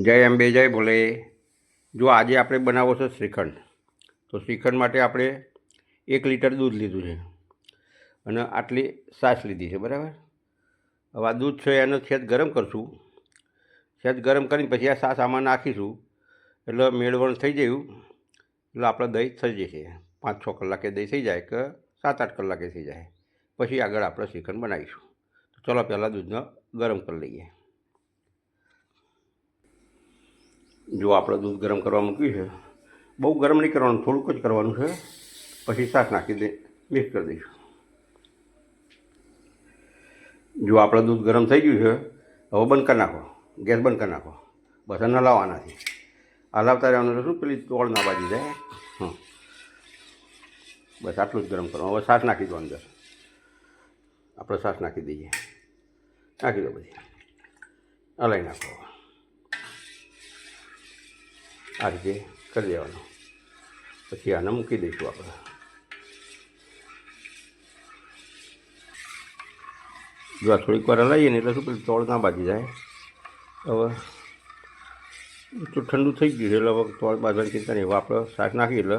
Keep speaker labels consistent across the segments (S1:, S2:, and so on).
S1: જય અંબે જય ભોલે. જો આજે આપણે બનાવો છે શ્રીખંડ, તો શ્રીખંડ માટે આપણે એક લીટર દૂધ લીધું છે અને આટલી સાસ લીધી છે, બરાબર? હવે આ દૂધ છે, એનો છેદ ગરમ કરશું. છેદ ગરમ કરીને પછી આ સાસ આમાં નાખીશું. એટલે મેળવણ થઈ ગયું. એટલે આપણે દહીં થઈ જશે. પાંચ, છ કલાકે દહીં થઈ જાય કે સાત, આઠ કલાકે થઈ જાય. પછી આગળ આપણે શ્રીખંડ બનાવીશું. તો ચલો પહેલાં દૂધને ગરમ કરી લઈએ. જો આપણે દૂધ ગરમ કરવા મૂક્યું છે, બહુ ગરમ નહીં કરવાનું, થોડુંક જ કરવાનું છે. પછી શાક નાખી દે, મિક્સ કરી દઈશું. જો આપણે દૂધ ગરમ થઈ ગયું છે, હવે બંધ કરી નાખો, ગેસ બંધ કરી નાખો. બસ ન લાવવાનાથી નથી હલાવતા રહેવાનું શું, પેલી તોળ ના બાજી જાય. હં બસ આટલું જ ગરમ કરવાનું. હવે શાક નાખી દો અંદર. આપણે શાક નાખી દઈએ. નાખી દો બધી. હલાવી નાખો. આ રીતે કરી દેવાનો. પછી આને મૂકી દઈશું આપણે. જો આ થોડીક વાર હલાવીએ ને એટલે શું પેલું તોળ ના બાજી જાય. હવે તો ઠંડુ થઈ ગયું છે, એટલે હવે તોળ બાજવાની ચિંતા નહીં. હવે આપણે શાક નાખીએ એટલે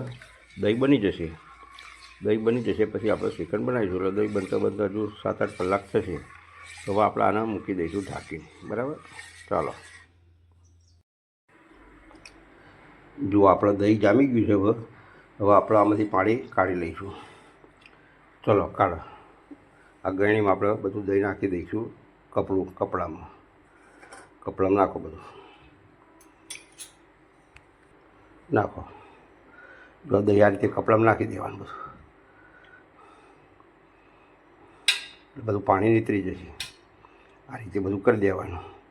S1: દહીં બની જશે. દહીં બની જશે, પછી આપણે શ્રીખંડ બનાવીશું. એટલે દહીં બનતા બનતા હજુ સાત આઠ કલાક થશે. તો હવે આપણે આને મૂકી દઈશું ઢાંકીને. બરાબર? ચાલો. જો આપણે દહીં જામી ગયું છે હવે હવે આપણે આમાંથી પાણી કાઢી લઈશું. ચલો, કાઢો. આ ગળણીમાં આપણે બધું દહીં નાખી દઈશું કપડું, કપડામાં. કપડામાં નાખો બધું. નાખો. જો દહીં આ રીતે કપડામાં નાખી દેવાનું બધું. બધું પાણી નીતરી જશે. આ રીતે બધું કરી દેવાનું.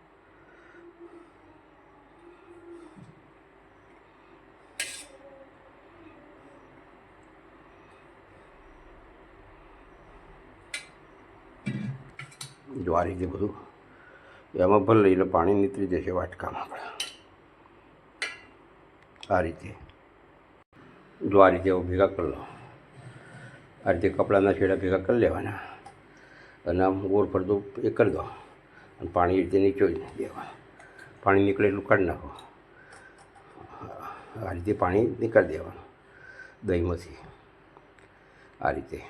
S1: જો આ બધું. એમાં ભરી એટલે પાણી નીતરી જશે વાટકામાં પણ. આ રીતે. જ્વારી જેવો ભેગા કરી લો. આ રીતે કપડાના છેડા ભેગા કરી લેવાના. અને આમ ગોળ ફરતું એ કરી દો. અને પાણી એ રીતે નીચોઈ દેવાનું. પાણી નીકળે એટલું કાઢી નાખો. આ રીતે પાણી નીકાળી દેવાનું દહીંમાંથી. આ રીતે.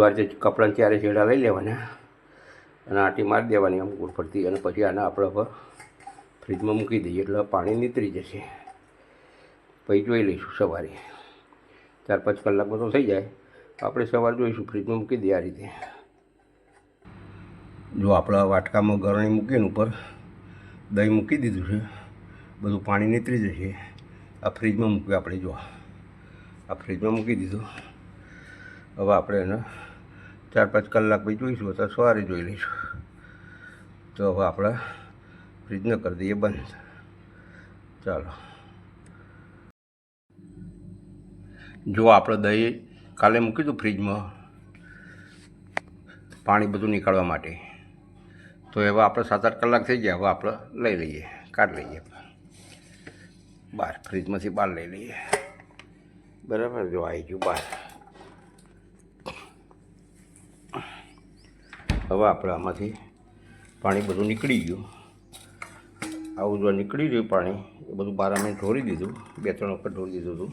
S1: આ કપડાં ચારે છેડા લઈ લેવાના. અને આટી મારી દેવાની આમ ગોળ ફરતી. અને પછી આને આપણે હવે ફ્રીજમાં મૂકી દઈએ, એટલે પાણી નીતરી જશે. પછી જોઈ લઈશું સવારે. ચાર પાંચ કલાકમાં તો થઈ જાય. આપણે સવારે જોઈશું, ફ્રીજમાં મૂકી દઈએ આ રીતે. જો આપણા વાટકામાં ગરણી મૂકીને ઉપર દહીં મૂકી દીધું છે, બધું પાણી નીતરી જશે. આ ફ્રીજમાં મૂક્યું આપણે, જો આ ફ્રીજમાં મૂકી દીધું. હવે આપણે એને ચાર પાંચ કલાક પછી જોઈશું, અથવા સવારે જોઈ લઈશું. તો હવે આપણે ફ્રીજને કરી દઈએ બંધ. ચાલો. જો આપણે દહીં કાલે મૂકી દઉં ફ્રીજમાં. પાણી બધું નીકાળવા માટે. તો હવે આપણે સાત આઠ કલાક થઈ ગયા, હવે આપણે લઈ લઈએ, કાઢી લઈએ. બહાર, ફ્રીજમાંથી બહાર લઈ લઈએ. બરાબર? જો આવી ગયું બહાર. હવે આપણે આમાંથી પાણી બધું નીકળી ગયું. આવું જો નીકળી ગયું પાણી, એ બધું બહાર અમે ઢોળી દીધું, બે ત્રણ વખત ઢોળી દીધું હતું.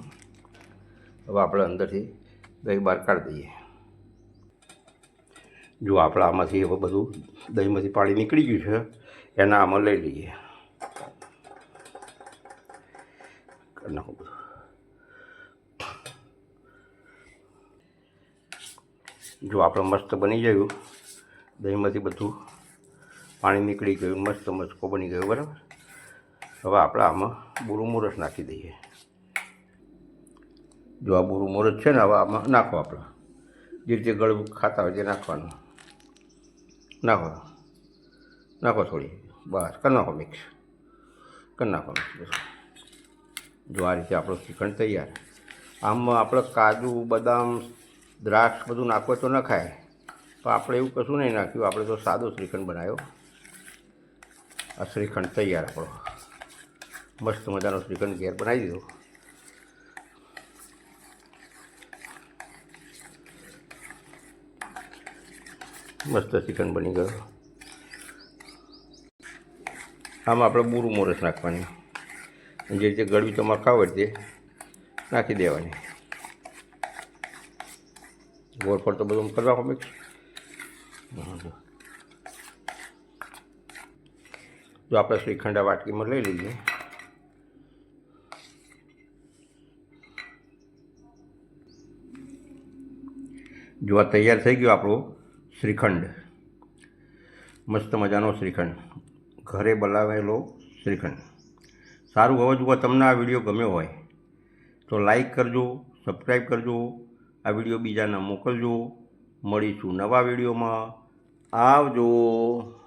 S1: હવે આપણે અંદરથી દહીં બહાર કાઢી દઈએ. જો આપણે આમાંથી હવે બધું દહીંમાંથી પાણી નીકળી ગયું છે, એના આમાં લઈ લઈએ. જો આપણે મસ્ત બની ગયું. દહીંમાંથી બધું પાણી નીકળી ગયું, મસ્ત મસ્કો બની ગયો, બરાબર? હવે આપણે આમાં બુરું મોરસ નાખી દઈએ. જો આ બુરું મોરસ છે ને, હવે આમાં નાખો આપણે. જે રીતે ગળું ખાતા હોય તે નાખવાનું. નાખો. નાખો થોડી. બસ, કરી નાખો મિક્સ. કરી નાખો મિક્સ જો આ રીતે આપણું શ્રીખંડ તૈયાર. આમ આપણે કાજુ, બદામ, દ્રાક્ષ બધું નાખવા તો તો નખાય પણ આપણે એવું કશું નહીં નાખ્યું. આપણે તો સાદો શ્રીખંડ બનાવ્યો. આ શ્રીખંડ તૈયાર આપણો. મસ્ત મજાનો શ્રીખંડ ઘેર બનાવી દીધો. મસ્ત શ્રીખંડ બની ગયો. આમાં આપણે બુરું મોરસ નાખવાની. જે રીતે ગળવી તમારે ખાવ તે નાખી દેવાની. ગોળ પર તો બધું કરી નાખો મિક્સ જો આપણે શ્રીખંડ વાટકીમાં લઈ લઈએ. જો આ તૈયાર થઈ ગયો આપણો શ્રીખંડ. મસ્ત મજાનો શ્રીખંડ. ઘરે બનાવેલો શ્રીખંડ. સારું હવે જો તમને આ વીડિયો ગમ્યો હોય તો લાઈક કરજો સબસ્ક્રાઈબ કરજો, આ વીડિયો બીજાને મોકલજો. મળીશું નવા વિડીયોમાં. આવજો.